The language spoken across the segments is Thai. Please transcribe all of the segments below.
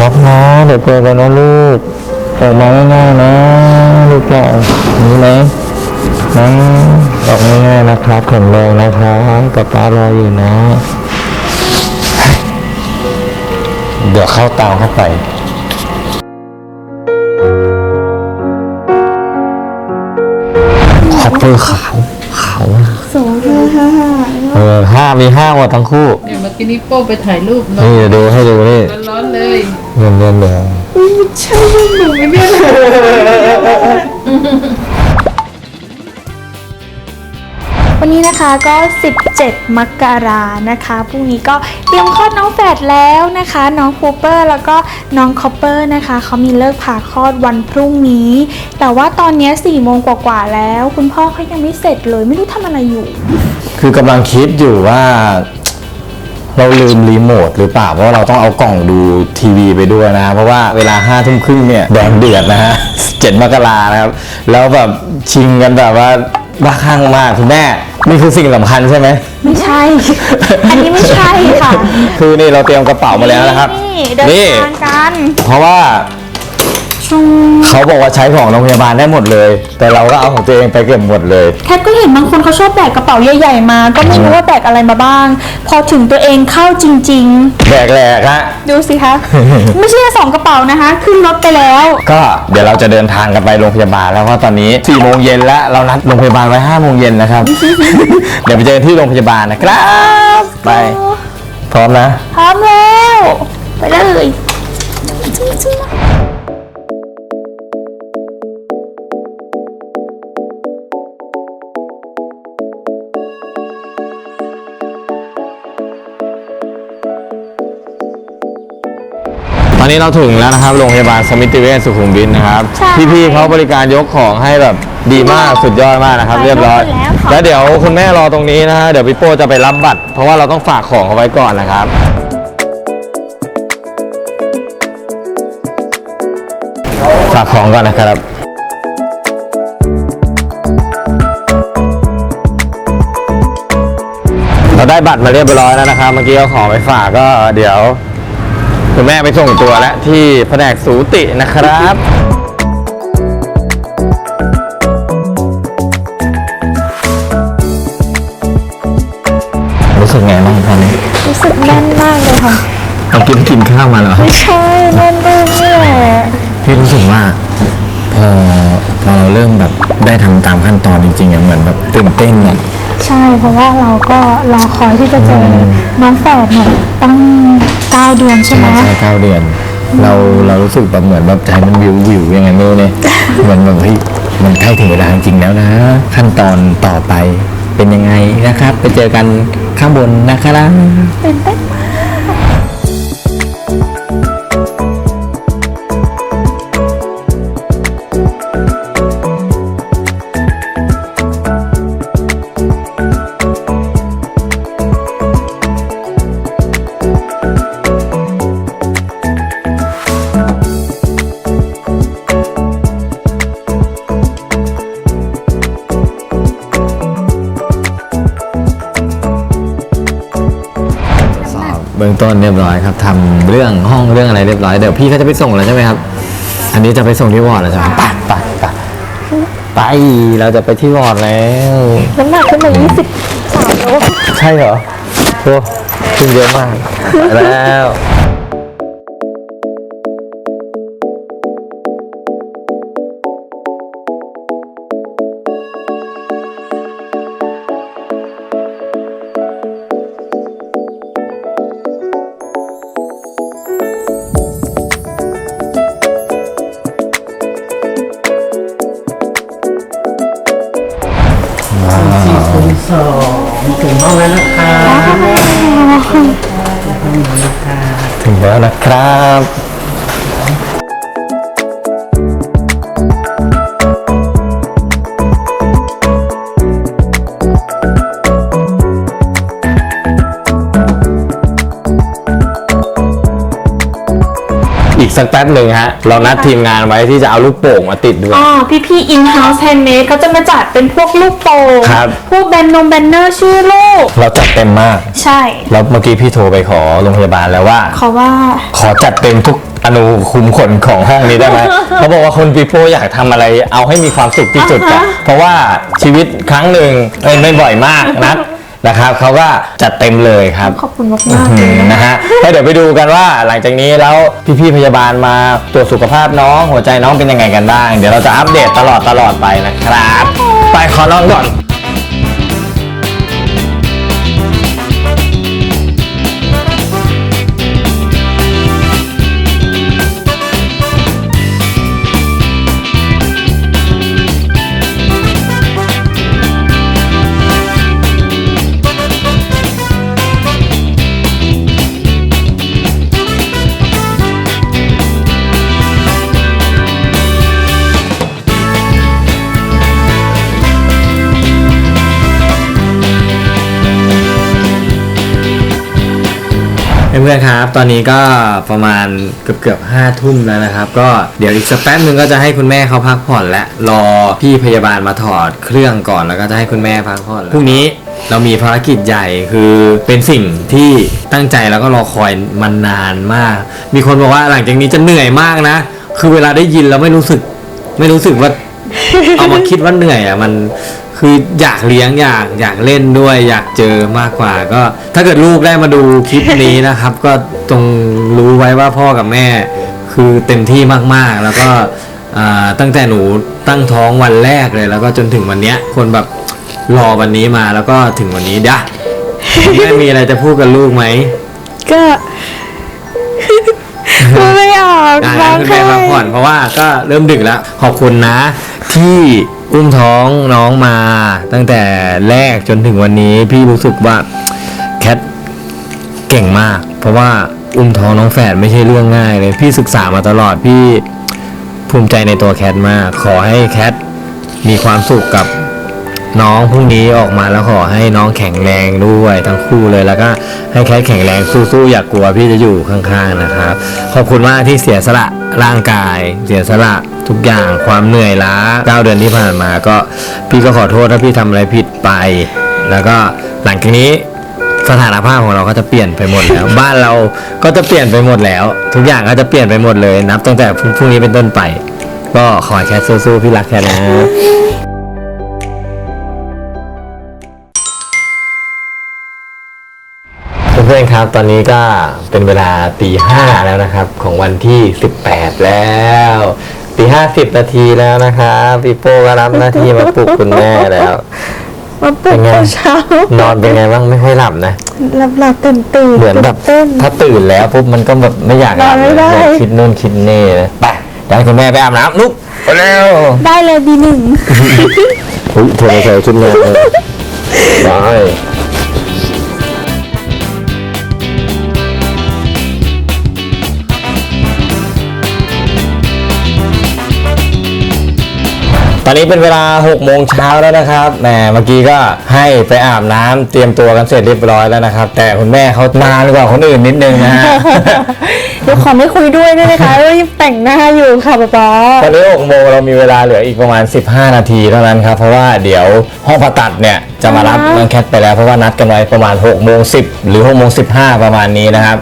ล็อกนะเดี๋ยวเจอกันนะลูกออกมาง่ายๆนะลูกจ๋านี่ไหมนั่งออกง่ายๆนะครับแข็งแรงนะครับกับป้ารออยู่นะ เดี๋ยวเข้าเตาเข้าไปคอปเปอร์ขาวขาวมา เออห้ามีห้าหมดทั้งคู่เดี๋ยวเมื่อกี้นี้โป้ไปถ่ายรูปน้อนี่งเดี๋ยวดูให้ดูนี่ร้อนๆเลยเงินเงินเดี๋ยวอุ้ยมันใช่ลูกหนูไหมเนี่ย วันนี้นะคะก็ 17 มกรานะคะพรุ่งนี้ก็เตรียมคลอดน้องแฝดแล้วนะคะ น้องคูเปอร์แล้วก็น้องคอปเปอร์นะคะเขามีเลิกผ่าคลอดวันพรุ่งนี้ แต่ว่าตอนนี้4โมงกว่าๆแล้ว คุณพ่อเขายังไม่เสร็จเลยไม่รู้ทำอะไรอยู่ คือกำลังคิดอยู่ว่าเราลืมรีโมทหรือเปล่า เพราะเราต้องเอากล่องดูทีวีไปด้วยนะ เพราะว่าเวลาห้าทุ่มครึ่งเนี่ยแดงเดือดนะฮะเจ็ดมกรานะครับ แล้วแบบชิงกันแบบว่า บ้าคลั่งมากคุณแม่นี่คือสิ่งสำคัญใช่ไหม ไม่ใช่ อันนี้ไม่ใช่ค่ะ คือนี่เราเตรียมกระเป๋ามาแล้วนะครับ นี่เดินทางกัน เพราะว่าชุง เขาบอกว่าใช้ของโรงพยาบาลได้หมดเลย แต่เราก็เอาของตัวเองไปเก็บหมดเลย แคทก็เห็นบางคนเขาชอบแบกกระเป๋าใหญ่ๆมา ก็ไม่รู้ว่าแบกอะไรมาบ้าง พอถึงตัวเองเข้าจริง แบกแหลกฮะ ๆ ดูสิคะ ไม่ใช่แค่สองกระเป๋านะคะ ขึ้นรถไปแล้ว ก็เดี๋ยวเราจะเดินทางกันไปโรงพยาบาลแล้วเพราะตอนนี้4ี่โมงเย็นแล้วเรานัดโรงพยาบาลไว้5้าโมงเย็นนะครับ เดี๋ยวไปเจอกันที่โรงพยาบาลนะครับ ไป พร้อมนะ พร้อมแล้ว ไปเลย อนนี้เราถึงแล้วนะครับโรงพยาบาลสมิติเวชสุขุมวิทนะครับ ใช่พี่ๆเขาบริการยกของให้แบบดีมากสุดยอดมากนะครับไปเรียบร้อยแล้วค่ะ แล้วเดี๋ยวคุณแม่รอตรงนี้นะฮะเดี๋ยวพี่โป้จะไปรับบัตร เพราะว่าเราต้องฝากของเอาไว้ก่อนนะครับ ฝากของก่อนนะครับ เราได้บัตรมาเรียบร้อยแล้วนะครับ เมื่อกี้เอาของไปฝากก็เดี๋ยว คุณแม่ไปส่งตัวแล้วที่แผนกสูตินะครับรู้สึกไงบ้างตอนนี้รู้สึกแน่นมากเลยค่ะเรากินกินข้าวมาเหรอไม่ใช่แน่นมากนี่แหละพี่รู้สึกว่าพอพอเราเริ่มแบบได้ทำตามขั้นตอนจริงๆอะเหมือนแบบตื่นเต้นเนี่ย ใช่เพราะว่าเราก็รอคอยที่จะเจอน้องแฝดเนี่ยตั้งเก้าเดือนใช่ไหมใช่ใช่เก้าเดือน เราเรารู้สึกแบบเหมือนแบบใจมันวิววิวยังไงไม่รู้เนี่ยเหมือนแบบเฮ้ยมันใกล้ถึงเวลาจริงๆแล้วนะ ขั้นตอนต่อไปเป็นยังไงนะครับ ไปเจอกันข้างบนนะครับเป็นเต้นมาก ต้นเรียบร้อยครับทำเรื่องห้องเรื่องอะไรเรียบร้อยเดี๋ยวพี่ก็จะไปส่งแล้วใช่ไหมครับ อันนี้จะไปส่งที่วอร์ดแล้วใช่ไหมไปไปไปไปเราจะไปที่วอร์ดแล้วน้ำหนักขึ้นมา23โลใช่เหรอโอ้ขึ้นเยอะมากไปแล้ว ครับ อีกสักแป๊บหนึ่งฮะ เรานัดทีมงานไว้ที่จะเอาลูกโป่งมาติดด้วย อ๋อพี่พี่อินเฮ้าส์แฮนด์เมดเขาจะมาจัดเป็นพวกลูกโป่งครับ พวกแบนนงแบนเนอร์ชื่อลูก เราจัดเต็มมาก ใช่ แล้วเมื่อกี้พี่โทรไปขอโรงพยาบาลแล้วว่า ขอว่า ขอจัดเต็มทุกอนุคุมขนของห้องนี้ได้ไหม เขาบอกว่าคนปีโป้อยากทำอะไรเอาให้มีความสุขที่สุดอะอ่าฮะ เพราะว่าชีวิตครั้งหนึ่งเอ้ยไม่บ่อยมากนัด นะครับเขาก็จัดเต็มเลยครับ ขอบคุณมากมากๆเลยนะนะฮะแล้วเดี๋ยวไปดูกันว่าหลังจากนี้แล้วพี่ๆพยาบาลมาตรวจสุขภาพน้องหัวใจน้องเป็นยังไงกันบ้าง เดี๋ยวเราจะอัปเดตตลอดตลอดไปนะครับ ไปขอนอนก่อน พื่อนๆครับ ตอนนี้ก็ประมาณเกือบเกือบห้าทุ่มแล้วนะครับ ก็เดี๋ยวอีกสักแป๊บนึงก็จะให้คุณแม่เขาพักผ่อนและรอพี่พยาบาลมาถอดเครื่องก่อนแล้วก็จะให้คุณแม่พักผ่อนพรุ่งนี้เรามีภารกิจใหญ่คือเป็นสิ่งที่ตั้งใจแล้วก็รอคอยมานานมาก มีคนบอกว่าหลังจากนี้จะเหนื่อยมากนะ คือเวลาได้ยินแล้วไม่รู้สึก ไม่รู้สึกว่า เอามาคิดว่าเหนื่อยอะมัน คืออยากเลี้ยงอยากอยากเล่นด้วย อยากเจอมากกว่า ก็ ถ้าเกิดลูกได้มาดูคลิปนี้นะครับ ก็ตรงรู้ไว้ว่าพ่อกับแม่ คือเต็มที่มากๆ แล้วก็อ่าตั้งแต่หนูตั้งท้องวันแรกเลย แล้วก็จนถึงวันเนี้ย คนแบบรอวันนี้มาแล้วก็ถึงวันนี้ดะแม่มีอะไรจะพูดกับลูกไหมก็พูดไม่ออกอ่าร้งั้อนงคุณไห้ แม่พักผ่อนเพราะว่าก็เริ่มดึกแล้ว ขอบคุณนะที่ อุ้มท้องน้องมาตั้งแต่แรกจนถึงวันนี้พี่รู้สึกว่าแคทเก่งมาก เพราะว่าอุ้มท้องน้องแฝดไม่ใช่เรื่องง่ายเลยพี่ศึกษามาตลอดพี่ภูมิใจในตัวแคทมาก ขอให้แคทมีความสุขกับน้องพรุ่งนี้ออกมาแล้วขอให้น้องแข็งแรงด้วยทั้งคู่เลยแล้วก็ให้แคทแข็งแรงสู้ๆอย่ากกลัวพี่จะอยู่ข้างๆนะครับ ขอบคุณมากที่เสียสละ ร่างกายเสียสละทุกอย่างความเหนื่อยล้า9เดือนที่ผ่านมาก็พี่ก็ขอโทษถ้าพี่ทำอะไรผิดไป แล้วก็หลังจากนี้สถานภาพของเราก็จะเปลี่ยนไปหมดแล้ว บ้านเราก็จะเปลี่ยนไปหมดแล้ว ทุกอย่างก็จะเปลี่ยนไปหมดเลยนับตั้งแต่พรุ่งนี้เป็นต้นไป ก็ขอให้แคทสู้ๆพี่รักแคทนะ เพื่อนๆครับ ตอนนี้ก็เป็นเวลาตีห้าแล้วนะครับ ของวันที่18แล้วตีห้าสิบนาทีแล้วนะครับพี่โป้ก็รับหน้าที่มาปลุกคุณแม่แล้วมาปลุเป็กนไงตอนเช้านอนเป็นไงบ้างไม่ค่อยหลับนะหลับหลับตื่นตื่นเหมือนแบบเต้นถ้าตื่นแล้วปุ๊บมันก็แบบไม่อยากหลับนอนไม่ได้อยากคิดนู่นคิดนี่นะไปเดี๋ยวให้คุณแม่ไปอาบน้ำลุกไปเร็วได้เลยบีหนึ่งอุ้ยโทรใส่ชุดนอนเลยได้ อนนี้เป็นเวลา6โมงเช้าแล้วนะครับแหมเมื่อกี้ก็ให้ไปอาบน้ำเตรียมตัวกันเสร็จเรียบร้อยแล้วนะครับ แต่คุณแม่เขานานกว่าคนอื่นนิดนึงนะฮะเดี๋ยวขอไม่คุยด้วยได้ไหมคะรีบแต่งหน้าอยู่ค่ะป๊าป๊าตอนนี้6โมงเรามีเวลาเหลืออีกประมาณ 15 นาทีเท่านั้นครับ เพราะว่าเดี๋ยวห้องผ่าตัดเนี่ยจะมารับอ่าน้องแคทไปแล้วเพราะว่านัดกันไว้ประมาณ6โมง10 หรือ6โมง15 ประมาณนี้นะครับ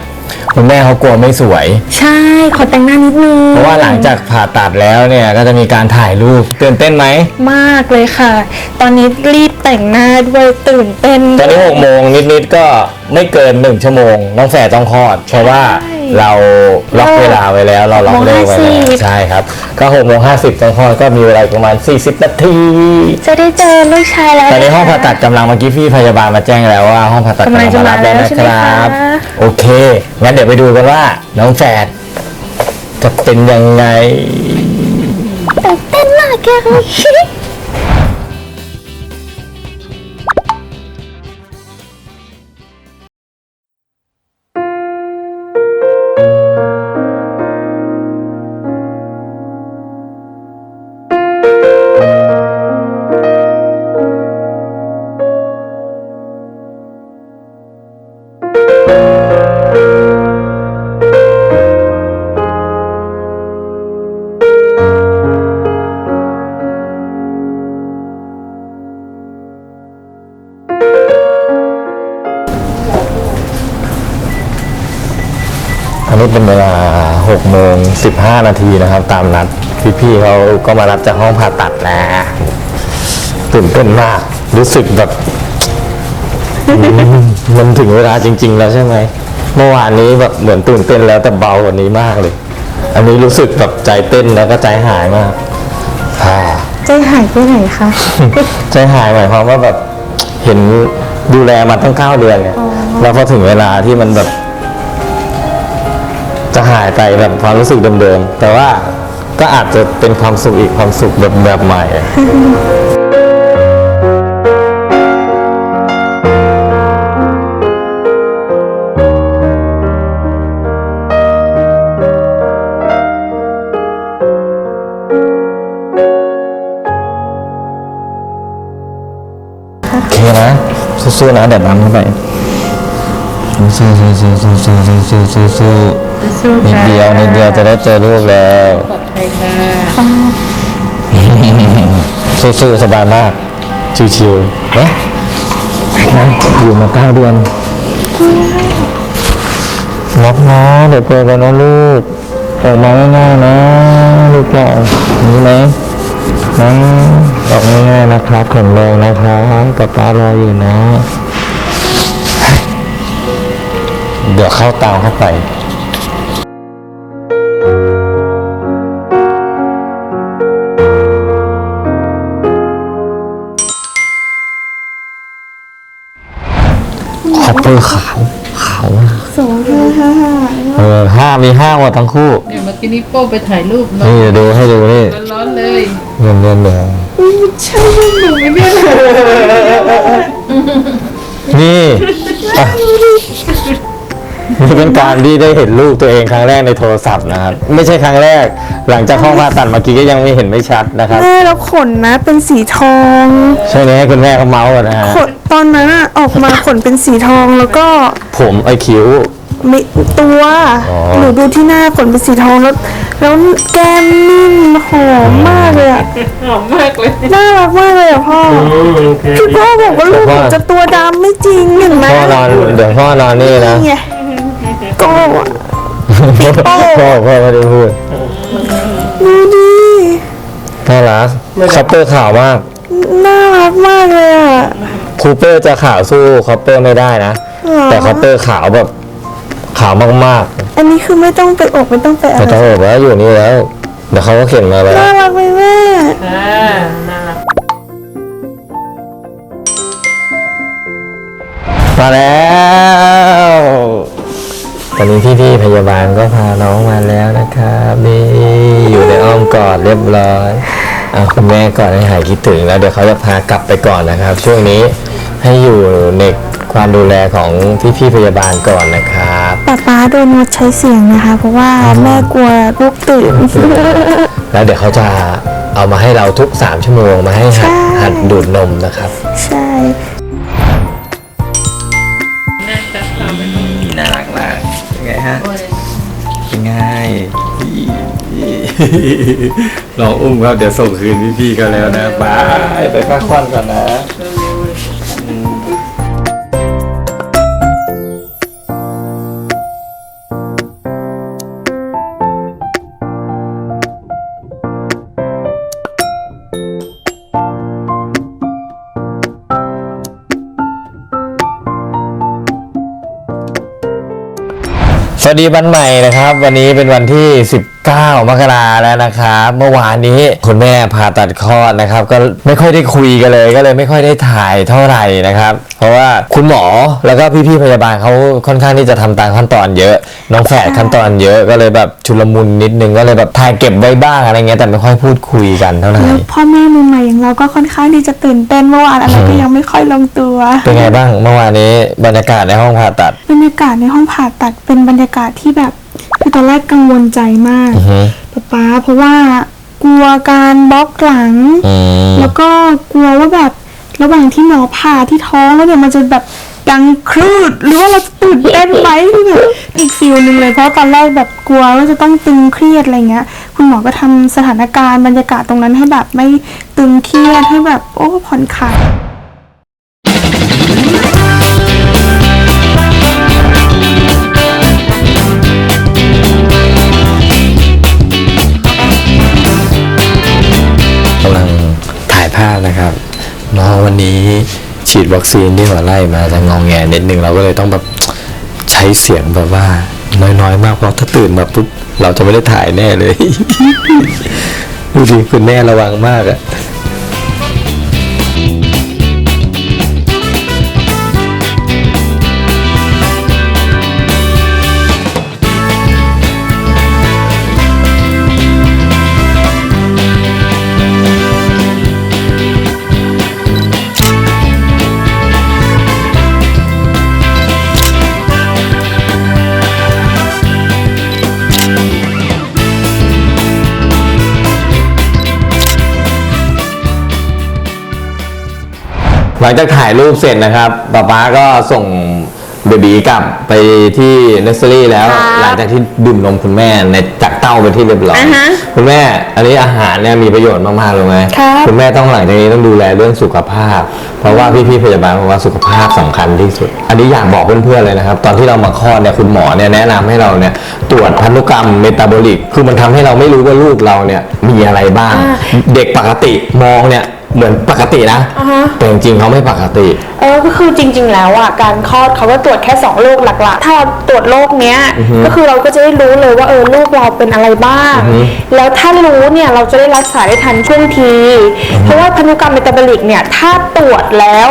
คุณแม่เขากลัวไม่สวย ใช่ ขอแต่งหน้านิดนึงเพราะว่าหลังจากผ่าตัดแล้วเนี่ยก็จะมีการถ่ายรูปตื่นเต้นไหมมากเลยค่ะ ตอนนี้รีบแต่งหน้าด้วยตื่นเต้นตอนนี้6โมงนิดๆก็ไม่เกิน1ชั่วโมง น้องแฝดต้องคลอด เพราะว่า เราล็อกเวลาไว้แล้ว เราล็อกเลิกไว้แล้วใช่ครับ ก็6โมง50ต้องคลอดก็มีเวลาประมาณ 40 นาทีจะได้เจอลูกชายแล้วตอนนี้ห้องผ่าตัดกำลังเมื่อกี้พี่พยาบาลมาแจ้งแล้วว่าห้องผ่าตัดกำลังมารับแล้วนะครับ โอเค งั้นเดี๋ยวไปดูกันว่าน้องแฝดจะเป็นยังไงตื่นเต้นมากเลย 15 นาทีนะครับ ตามนัด พี่ๆเขาก็มารับจากห้องผ่าตัดแล้วตื่นเต้นมาก รู้สึกแบบอืมมันถึงเวลาจริง ๆ แล้วใช่ไหมเมื่อวานนี้แบบเหมือนตื่นเต้นแล้วแต่เบากว่านี้มากเลย อันนี้รู้สึกแบบใจเต้นแล้วก็ใจหายมากอ่าใจหายไปไหนคะใจหายหมายความว่าแบบเห็นดูแลมาตั้งเก้าเดือนเนี่ยแล้วพอถึงเวลาที่มันแบบจะหายไปแบบความรู้สึกเดิมๆ แต่ว่าก็อาจจะเป็นความสุขอีกความสุขแบบแบบใหม่ โอเคนะสู้ๆนะเดี๋ยวน้ำเข้าไปสู้ๆสู้ๆสู้ๆสู้ๆสู้ๆ สู้ๆสู้ๆสู้นิดค่ะเดียวนิดเดียวจะได้เจอลูกแล้ว ปลอดภัยค่ะ สู้ๆสบายมาก ชิวๆนะนะอยู่มาเก้าเดือนรักนะเดี๋ยวเจอกันนะลูกออกมาง่ายๆนะ ลูกหล่อนี่ไหมนะออกง่ายๆนะครับแข็งแรงนะครับป๊าป๊ารออยู่นะ เดี๋ยวเข้าตามเข้าไป กี้นี้โป้ไปถ่ายรูปน้องนี่เดี๋ยวดูให้ดูนี่ร้อนๆเลยเงินเงินเดือนใช่หนูไม่ได้นี่อะนี่เป็นการที่ได้เห็นลูกตัวเองครั้งแรกในโทรศัพท์นะครับไม่ใช่ครั้งแรก หลังจากห้องผ่าตัดเมื่อกี้ก็ยังไม่เห็นไม่ชัดนะครับ แม่แล้วขนนะเป็นสีทองใช่ไหมให้คุณแม่เขาเมาส์กันนะฮะขนตอนนั้นอะออกมาขนเป็นสีทองแล้วก็ผมไอคิ้ว มีตัวอ๋อ หนูดูที่หน้าขนเป็นสีทองแล้วแล้วแก้มนิ่มหอมมากเลยอะหอมมากเลยน่ารักมากเลยอะพ่อโอเคคือพ่อบอกว่าลูกหนูจะตัวดำไม่จริงเห็นไหมพ่อนอนเดี๋ยวพ่อนอนนี่นะนี่ไงก็อะพ่อพ่อไม่ได้พูดดูดิน่ารักคอปเปอร์ขาวมากน่ารักมากเลยอะคูเปอร์จะขาวสู้คอปเปอร์ไม่ได้นะ หรอแต่คอปเปอร์ขาวแบบ ขาวมากอันนี้คือไม่ต้องไปอกไม่ต้องไปๆอะแต่ไรต้องบอกว่าอยู่นี่แล้ว เดี๋ยวเขาก็เขียนมาแล้ว น่ารักไหมแม่ค่ะน่ารักมาแล้ว ตอนนี้พี่ๆพยาบาลก็พาน้องมาแล้วนะครับนี่อยู่ในอ้อมกอดเรียบร้อยเอาคุณแม่ก่อนให้หายคิดถึงแล้วเดี๋ยวเขาจะพากลับไปก่อนนะครับ ช่วงนี้ให้อยู่ใน ความดูแลของพี่ๆพยาบาลก่อนนะครับ ป๊าป๊าโดนงดใช้เสียงนะคะ เพราะว่าแม่กลัวลูกตื่น แล้วเดี๋ยวเขาจะเอามาให้เราทุก 3 ชั่วโมงมาให้หัดใช่ หัดดูดนมนะครับใช่น่ารักมากเป็นไงฮะเป็นไงลองอุ้มครับ เดี๋ยวส่งคืนพี่ๆกันแล้วนะบายไปพักผ่อนก่อนนะ วัสดีวันใหม่นะครับ วันนี้เป็นวันที่ 19มกราแล้วนะครับ เมื่อวานนี้คุณแม่ผ่าตัดคลอดนะครับ ก็ไม่ค่อยได้คุยกันเลย ก็เลยไม่ค่อยได้ถ่ายเท่าไหร่นะครับ เพราะว่าคุณหมอแล้วก็พี่ๆพยาบาลเขาค่อนข้างที่จะทำตามขั้นตอนเยอะ น้องแฝดขั้นตอนเยอะก็เลยแบบชุลมุนนิดนึงก็เลยแบบถ่ายเก็บไว้บ้างอะไรเงี้ยแต่ไม่ค่อยพูดคุยกันเท่าไหร่แล้วพ่อแม่มือใหม่อย่างเราก็ค่อนข้างที่จะตื่นเต้นเมื่อวานอะไรก็ยังไม่ค่อยลงตัว เป็นไงบ้างเมื่อวานนี้บรรยากาศในห้องผ่าตัดบรรยากาศในห้องผ่าตัดเป็นบรรยากาศที่แบบ คือตอนแรกกังวลใจมากอือฮึ ป๊าป๊าเพราะว่ากลัวการบล็อกหลัง อืม แล้วก็กลัวว่าแบบระหว่างที่หมอผ่าที่ท้องแล้วเนี่ยมันจะแบบดังครืดหรือว่าเราจะตื่นเต้นไหมที่แบบอีกฟิลหนึ่งเลยเพราะตอนแรกแบบกลัวว่าจะต้องตึงเครียดอะไรเงี้ย คุณหมอก็ทำสถานการณ์บรรยากาศตรงนั้นให้แบบไม่ตึงเครียดให้แบบโอ้ผ่อนคลาย ดวัคซีนที่หัวไล่มาจะงองแงนิดนึงเราก็เลยต้องแบบใช้เสียงแบบว่า น้อยๆ มากเพราะถ้าตื่นมาปุ๊บเราจะไม่ได้ถ่ายแน่เลยดูดิคุณแม่ระวังมากอะ หลังจากถ่ายรูปเสร็จนะครับป๊าป๊าก็ส่งเบบีกลับไปที่เนสเซอรี่แล้ว ครับหลังจากที่ดื่มนมคุณแม่ในจากเต้าไปที่เรียบร้อยอ่าฮะคุณแม่อันนี้อาหารเนี่ยมีประโยชน์มากๆเลยไหมครับคุณแม่ต้องหลังจากนี้ต้องดูแลเรื่องสุขภาพ เพราะว่าพี่ๆพยาบาลบอกว่าสุขภาพสำคัญที่สุด อันนี้อยากบอกเพื่อนๆเลยนะครับ ตอนที่เรามาคลอดเนี่ยคุณหมอเนี่ยแนะนำให้เราเนี่ยตรวจพันธุกรรมเมตาบอลิกคือมันทำให้เราไม่รู้ว่าลูกเราเนี่ยมีอะไรบ้าง อ่า เด็กปกติมองเนี่ย เหมือนปกตินะ อ่าฮะ แต่จริงๆเขาไม่ปกติ เออก็คือจริง ๆ แล้วอะการคลอดเขาก็ตรวจแค่ 2 โรคหลักๆ ถ้าเราตรวจโรคเนี้ย ก็คือเราก็จะได้รู้เลยว่าเออลูกเราเป็นอะไรบ้าง แล้วถ้ารู้เนี่ยเราจะได้รักษาได้ทันช่วงที เพราะว่าพันธุกรรมเมตาบอลิกเนี่ยถ้าตรวจแล้ว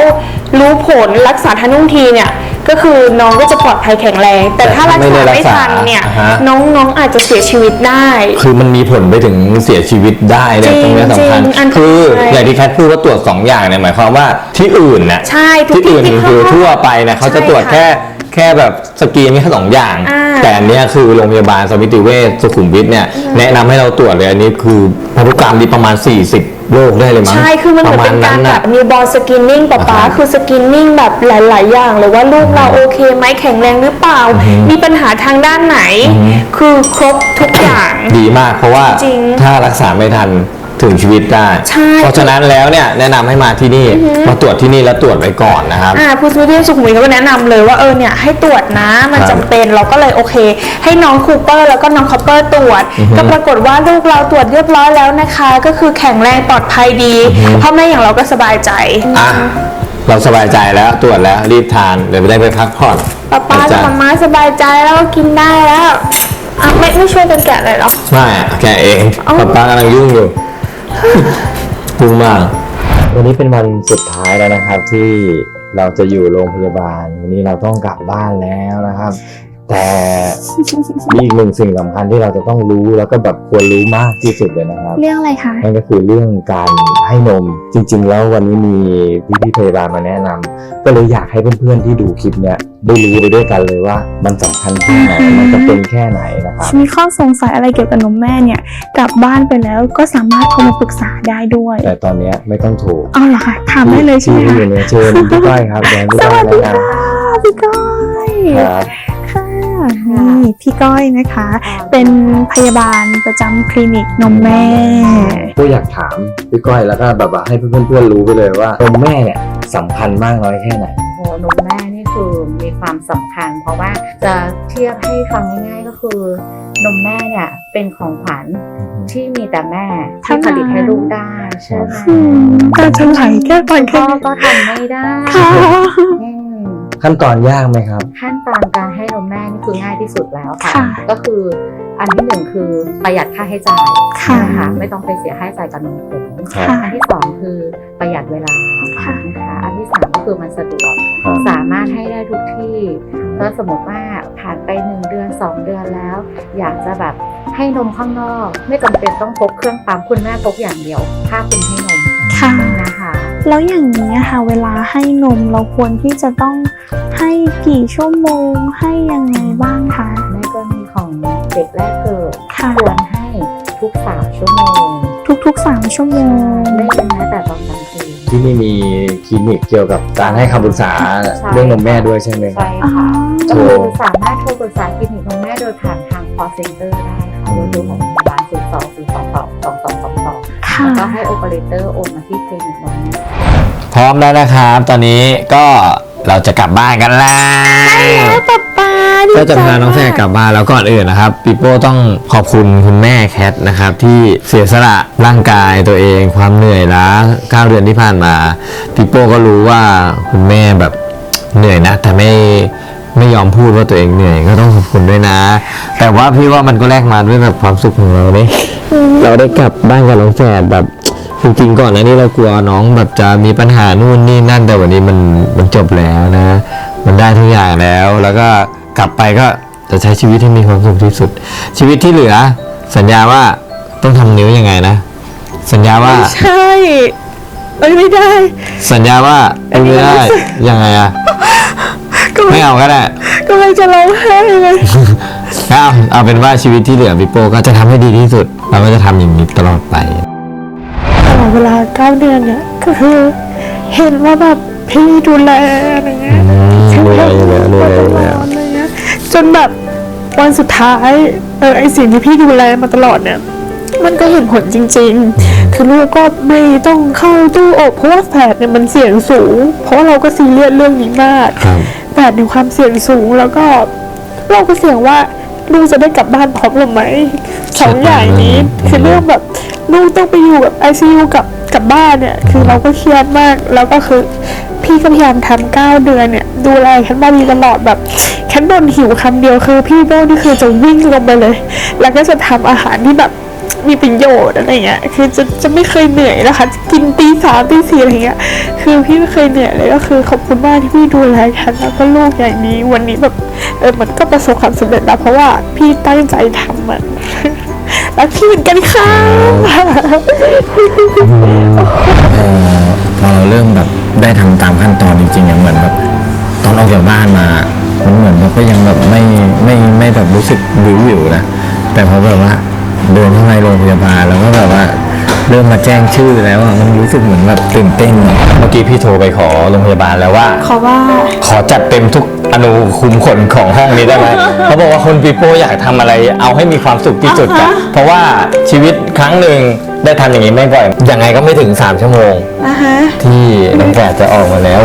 รู้ผลรักษาทันท่วงทีเนี่ย ก็คือน้องก็จะปลอดภัยแข็งแรง แต่ถ้ารักษาไม่ทันเนี่ยอ่าฮะ น้องน้องอาจจะเสียชีวิตได้ คือมันมีผลไปถึงเสียชีวิตได้เนี่ยจริงตรงเนี้ยสำคัญจริงอันตราย คืออย่างที่แคทพูดว่าตรวจสองอย่างเนี่ยหมายความว่าที่อื่นเนี่ยใช่ทุกที่อื่นที่ที่คือเขาทั่วไปเนี่ยเขาจะตรวจใช่ค่ะแค่ แค่แบบสกรีนแค่สองอย่าง อ่าแต่อันเนี้ยคือโรงพยาบาลสมิติเวชสุขุมวิทเนี่ยแนะนำให้เราตรวจเลยอันนี้คือพันธุกรรมที่ประมาณ 40โรคได้เลยมั้งใช่คือมันเหมือนเป็นการแบบมีบอลสกินนิ่งป๊าป๊าอ่าฮะคือสกินนิ่งแบบหลาย ๆ อย่างเลยว่าลูกเราโอเคไหมแข็งแรงหรือเปล่า มีปัญหาทางด้านไหนคือครบทุกอย่าง ดีมากเพราะว่าจริงถ้ารักษาไม่ทัน ถึงชีวิตได้ ใช่ เพราะฉะนั้นแล้วเนี่ยแนะนำให้มาที่นี่ มาตรวจที่นี่แล้วตรวจไว้ก่อนนะครับ อ่าผู้ช่วยที่สุขุมวิทเขาก็แนะนำเลยว่าเออเนี่ยให้ตรวจนะมันครับจำเป็นเราก็เลยโอเค ให้น้องคูเปอร์แล้วก็น้องคอปเปอร์ตรวจ ก็ปรากฏว่าลูกเราตรวจเรียบร้อยแล้วนะคะ ก็คือแข็งแรงปลอดภัยดีพ่อแม่อย่างเราก็สบายใจ อะ เราสบายใจแล้วตรวจแล้วรีบทาน เดี๋ยวไปได้ไปพักผ่อนป๊าป๊านะกับจ๊ะมาม่าสบายใจแล้วก็กินได้แล้วอะไม่ไม่ช่วยกันแกะเลยเหรอ ไม่อะแกเองเอ้าป๊าป๊ากำลังยุ่งอยู่ ยุ่งมาก วันนี้เป็นวันสุดท้ายแล้วนะครับที่เราจะอยู่โรงพยาบาล วันนี้เราต้องกลับบ้านแล้วนะครับ แต่มีอีกหนึ่งสิ่งสำคัญที่เราจะต้องรู้แล้วก็แบบควรรู้มากที่สุดเลยนะครับ เรื่องอะไรคะ นั่นก็คือเรื่องการให้นมจริง ๆ แล้ววันนี้มีพี่พี่ๆพยาบาลมาแนะนำก็เลยอยากให้เพื่อนๆที่ดูคลิปเนี้ยได้รู้ไปด้วยกันเลยว่ามันสำคัญแค่ไหนมันจะเป็นแค่ไหนนะครับ มีข้อสงสัยอะไรเกี่ยวกับนมแม่เนี่ย กลับบ้านไปแล้วก็สามารถโทรมาปรึกษาได้ด้วยแต่ตอนเนี้ยไม่ต้องโทรเอาเหรอคะถามได้เลยใช่ไหมที่คะอยู่เนี่ยเชิญพี่ก้อยครับเดี๋ยวพี่สก้อวัยสดีแนะนค่ะพี่ก้อยำครับค่ะ นี่พี่ก้อยนะคะ เป็นพยาบาลประจำคลินิกนมแม่ก็อยากถามพี่ก้อยแล้วก็แบบว่าให้เพื่อนๆรู้ไปเลยว่านมแม่เนี่ยสำคัญมากน้อยแค่ไหนโอ้นมแม่นี่คือมีความสำคัญ เพราะว่าจะเทียบให้ฟังง่าย ๆ ก็คือนมแม่เนี่ยเป็นของขวัญที่มีแต่แม่ที่ผลิตให้ลูกได้ใช่ไหมอืมตาจะไหลแค่ตอนแค่พ่อนี้ก็ทำไม่ได้ค่ะอืม ขั้นตอนยากไหมครับ ขั้นตอนการให้นมแม่นี่คือง่ายที่สุดแล้วค่ะ ค่ะก็คืออันที่หนึ่งคือประหยัดค่าใช้จ่ายค่ะ นะคะไม่ต้องไปเสียค่าใช้จ่ายกับนมผงครับค่ะอันที่สองคือประหยัดเวลาค่ะ นะคะอันที่สามก็คือมันสะดวก ครับสามารถให้ได้ทุกที่ถ้าสมมติว่าผ่านไปหนึ่งเดือนสองเดือนแล้ว อยากจะแบบให้นมข้างนอก ไม่จำเป็นต้องพกเครื่องปั๊มคุณแม่พกอย่างเดียวถ้าคุณให้นมค่ะ นะคะ แล้วอย่างนี้อะค่ะเวลาให้นมเราควรที่จะต้องให้กี่ชั่วโมงให้ยังไงบ้างคะในกรณีของเด็กแรกเกิดค่ะควรให้ทุกสามชั่วโมง ทุกๆสามชั่วโมงไม่เป็นแม้แต่ตอนกลางคืนที่นี่มีคลินิกเกี่ยวกับการให้คำปรึกษาใช่เรื่องนมแม่ด้วยใช่ไหมครับใช่อ๋อค่ะโทก็รคือสามารถโทรปรึกษาคลินิกนมแม่โดยผ่านทาง call center ได้ค่ะโดยตัวของโรงพยาบาล0 2 0 2 2 2 2 2 2ค่ะ แล้วก็ให้โอเปอเรเตอร์โอนมาที่คลินิกนมแม่พร้อมแล้วนะครับ ตอนนี้ก็เราจะกลับบ้านกันแล้ว แล้วป๊าป๊าดีก็จะพาน้องแฟใจนมากกลับบ้านแล้วก่อนอื่นนะครับปีโป้ต้องขอบคุณคุณแม่แคทนะครับ ที่เสียสละร่างกายตัวเองความเหนื่อยล้า9เดือนที่ผ่านมาปีโป้ก็รู้ว่าคุณแม่แบบเหนื่อยนะ แต่ไม่ไม่ยอมพูดว่าตัวเองเหนื่อยก็ต้องขอบคุณด้วยนะ แต่ว่าพี่ว่ามันก็แลกมาด้วยแบบความสุขของเราเนี่ย เราได้กลับบ้านกับน้องแฝดแบบจริงๆก่อนหน้านี้เรากลัวน้องแบบจะมีปัญหานู่นนี่นั่นแต่วันนี้มันมันจบแล้วนะ มันได้ทุกอย่างแล้ว แล้วก็กลับไปก็จะใช้ชีวิตให้มีความสุขที่สุด ชีวิตที่เหลือ สัญญาว่าต้องทำนิ้วยังไงนะ สัญญาว่าใช่เอ้ยไม่ได้ สัญญาว่าเอ้ยไม่ได้ยังไงอะก็ไม่เอาก็ได้ก็เลยจะร้องไห้เลยเอาเอาเป็นว่าชีวิตที่เหลือพี่โป้ก็จะทำให้ดีที่สุด เราก็จะทำอย่างนี้ตลอดไปตลอดเวลาเก้าเดือนเนี่ยก็คือเห็นว่าแบบพี่ดูแลอะไรเงี้ยอืมดูแลอยู่แล้วดูแลอยู่แล้วอะไรเงี้ยจนแบบวันสุดท้ายเออไอสิ่งที่พี่ดูแลมาตลอดเนี่ยมันก็เห็นผลจริง ๆ คือลูกก็ไม่ต้องเข้าตู้อบเพราะว่าแฝดเนี่ยมันเสี่ยงสูง เพราะว่าเราก็ซีเรียสเรื่องนี้มากครับแฝดมีความเสี่ยงสูงแล้วก็เราก็เสี่ยงว่า ลูกจะได้กลับบ้านพร้อมหรือไหมสองอย่างนี้คือเรื่องแบบลูกต้องไปอยู่แบบไอซียูกับกับบ้านเนี่ย คือเราก็เครียดมากแล้วก็คือพี่ก็พยายามทำเก้าเดือนเนี่ย ดูแลแคนมาดีตลอดแบบแคนบนหิวคำเดียวคือพี่โบนี่คือจะวิ่งลงไปเลย แล้วก็จะทำอาหารที่แบบ มีประโยชน์อะไรเงี้ยคือจะจะไม่เคยเหนื่อยนะคะกินตีสามตีสี่อะไรเงี้ยคือพี่ไม่เคยเหนื่อยเลยก็คือขอบคุณมากที่พี่ดูแลฉันแล้วก็ลูกอย่างนี้วันนี้แบบเออมันก็ประสบความสำเร็จแล้วเพราะว่าพี่ตั้งใจทำมันรักพี่เหมือนกันค่ะเอ่อพอเราเริ่มแบบได้ทำตามขั้นตอนจริงๆอย่างเหมือนแบบตอนออกจากบ้านมามันเหมือนเราก็ยังแบบไม่ไม่ไม่แบบรู้สึกวิววิวๆนะแต่พอแบบว่า เดินเข้าไปโรงพยาบาลแล้วก็แบบว่าเริ่มมาแจ้งชื่อแล้วอะมันรู้สึกเหมือนแบบตื่นเต้นเมื่อกี้พี่โทรไปขอโรงพยาบาลแล้วว่าขอว่า ขอจัดเต็มทุกอนุคุมขนของห้องนี้ได้ไหม เขาบอกว่าคนปีโป้อยากทำอะไรเอาให้มีความสุขที่สุดอะเพราะว่าชีวิตครั้งหนึ่งได้ทำอย่างนี้ไม่บ่อย ยังไงก็ไม่ถึง 3 ชั่วโมง อะฮะ ที่น้องแฝดจะออกมาแล้ว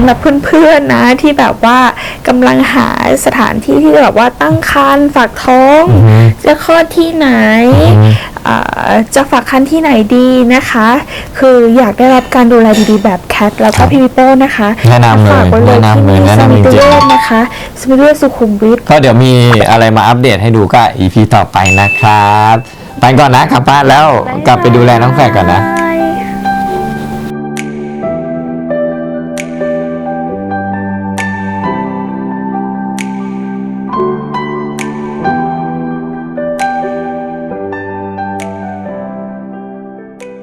ำหรับเพื่อนๆนะที่แบบว่ากำลังหาสถานที่ที่แบบว่าตั้งครรภ์ฝากท้อง จะคลอดที่ไหนอ่าจะฝากคันที่ไหนดีนะคะ คืออยากได้รับการดูแลดีๆ แบบแคทแล้วก็พี่วิโป้นะคะแนะนำเลยฝากไว้เลยแนะนำเลยที่แนะนำสมิติจริงๆเวชนะคะสมิติเวชสุขุมวิทก็เดี๋ยวมีอะไรมาอัปเดตให้ดูก็ EP ต่อไปนะครับ ไปก่อนนะกลับบ้านแล้วกลับไปดูแลน้องแฝดก่อนนะใช่